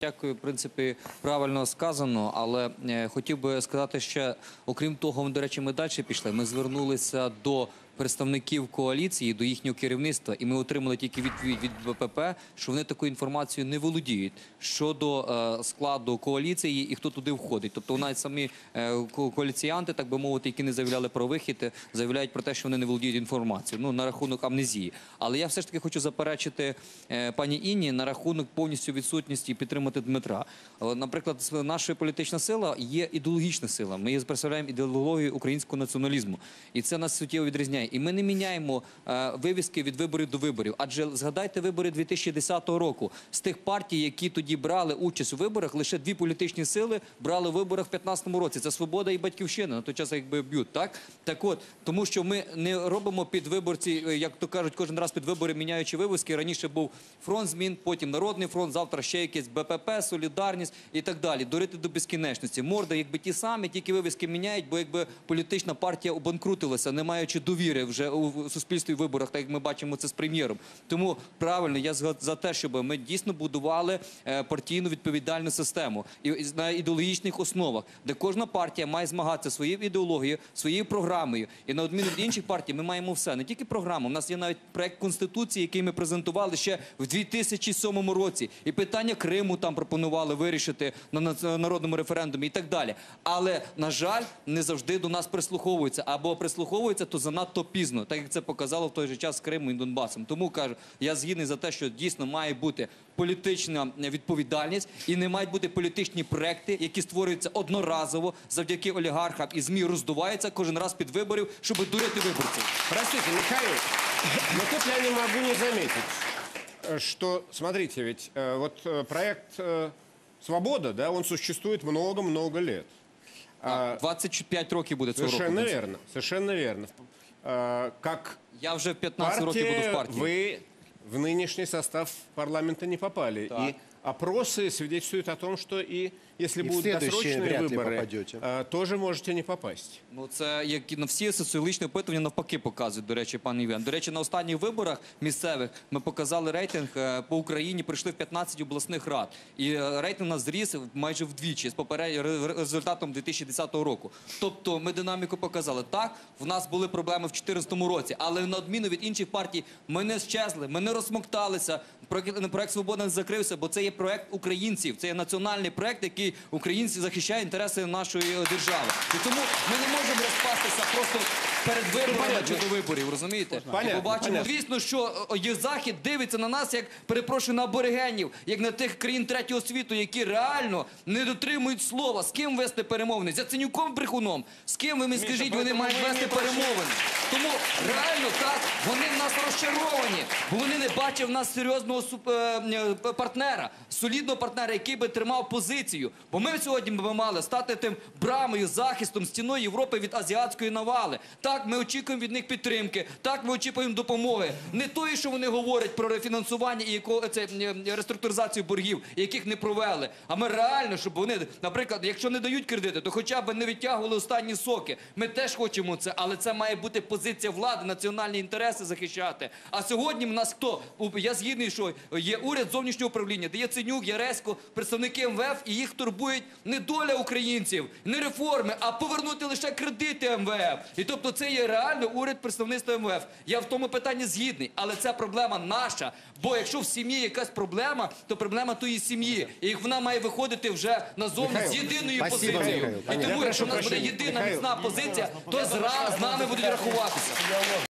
Дякую, в принципі, правильно сказано, але е, хотів би сказати ще, окрім того, ми, до речі, ми далі пішли. Ми звернулися до представників коаліції, до їхнього керівництва, і ми отримали тільки відповідь від БПП, що вони такою інформацією не володіють щодо е, складу коаліції і хто туди входить. Тобто навіть самі е, коаліціянти, так би мовити, які не заявляли про вихід, е, заявляють про те, що вони не володіють інформацією. Ну на рахунок амнезії. Але я все ж таки хочу заперечити пані Інні на рахунок повністю відсутності підтримати Дмитра. Наприклад, наша політична сила є ідеологічна сила. Ми представляємо ідеологію українського націоналізму, і це нас суттєво відрізняє. І ми не міняємо е, вивіски від виборів до виборів. Адже згадайте вибори 2010 року. З тих партій, які тоді брали участь у виборах, лише дві політичні сили брали в виборах в 2015 році. Це свобода і батьківщина. На той час якби б'ють, так так от тому, що ми не робимо під виборці, е, як то кажуть, кожен раз під вибори міняючи вивіски. Раніше був фронт змін, потім народний фронт, завтра ще якийсь БПП, солідарність і так далі. Дорити до безкінечності. Морди, якби ті самі, тільки вивіски міняють, бо якби політична партія обанкрутилася, не маючи довіри вже у суспільстві виборах, так як ми бачимо це з прем'єром. Тому правильно я за те, щоб ми дійсно будували е, партійну відповідальну систему і на ідеологічних основах, де кожна партія має змагатися своєю ідеологією, своєю програмою. І на відміну від інших партій, ми маємо все не тільки програму. У нас є навіть проект конституції, який ми презентували ще в 2007 році. І питання Криму там пропонували вирішити на народному референдумі і так далі. Але на жаль, не завжди до нас прислуховуються або прислуховуються, то занадто пізно, так як це показало в той же час з Кримом і Донбасом. Тому кажу, я згідний за те, що дійсно має бути політична відповідальність і не мають бути політичні проекти, які створюються одноразово завдяки олігархам і змі роздуваються кожен раз під виборів, щоб дурити виборців. Простите, Михаил, но тут я не могу не заметить, э, что, смотрите, ведь э, вот э, проект э, «Свобода», да, он существует много-много лет. А, 25 років буде цього року. совершенно верно, совершенно верно. А, Как Я уже в 15 років буду в партії. вы в нынешний состав парламента не попали. Так. И опросы свидетельствуют о том, что и если И в будут следующие досрочные вряд ли выборы, попадете. э, тоже можете не попасть. Ну, це як і на всі соціологічні опитування навпаки показують, до речі, пан Іван. До речі, на останніх виборах місцевих ми показали рейтинг е, по Україні, прийшли в 15 обласних рад. І е, рейтинг у нас зріс майже вдвічі з попередньо результатом 2010 року. Тобто ми динаміку показали. Так, в нас були проблеми в 2014 році, але на відміну від інших партій ми не щезли, ми не розсмокталися. Проект, проект Свобода не закрився, бо це є проект українців. Це є національний проект, який українці захищає інтереси нашої е, держави. І тому ми не можемо розпастися просто перед виборами чи до виборів. Розумієте? Понятно, І побачимо. понятно. Звісно, що е, є захід дивиться на нас, як перепрошую на аборигенів, як на тих країн третього світу, які реально не дотримують слова. З ким вести перемовини? З Яценюком брехуном? З ким ви мені скажіть, вони мають вести перемовини? Тому реально так вони в нас розчаровані, бо вони не бачать в нас серйозного е, е, партнера, солідного партнера, який би тримав позицію. Бо ми сьогодні би мали стати тим брамою, захистом, стіною Європи від азіатської навали. Так, ми очікуємо від них підтримки, так ми очікуємо допомоги. Не тої, що вони говорять про рефінансування і яко, це, е, реструктуризацію боргів, яких не провели. А ми реально, щоб вони, наприклад, якщо не дають кредити, то хоча б не відтягували останні соки. Ми теж хочемо це, але це має бути позиція влади, національні інтереси захищати. А сьогодні в нас хто? Я згідний, що є уряд зовнішнього управління, де є Ценюк, Яресько, представники МВФ, і їх турбують не доля українців, не реформи, а повернути лише кредити МВФ. І тобто це є реально уряд представництва МВФ. Я в тому питанні згідний, але це проблема наша. Бо якщо в сім'ї якась проблема, то проблема тої сім'ї. І вона має виходити вже назовні з єдиною позицією. І тому, якщо в нас буде єдина міцна позиція, то з нами будуть officer.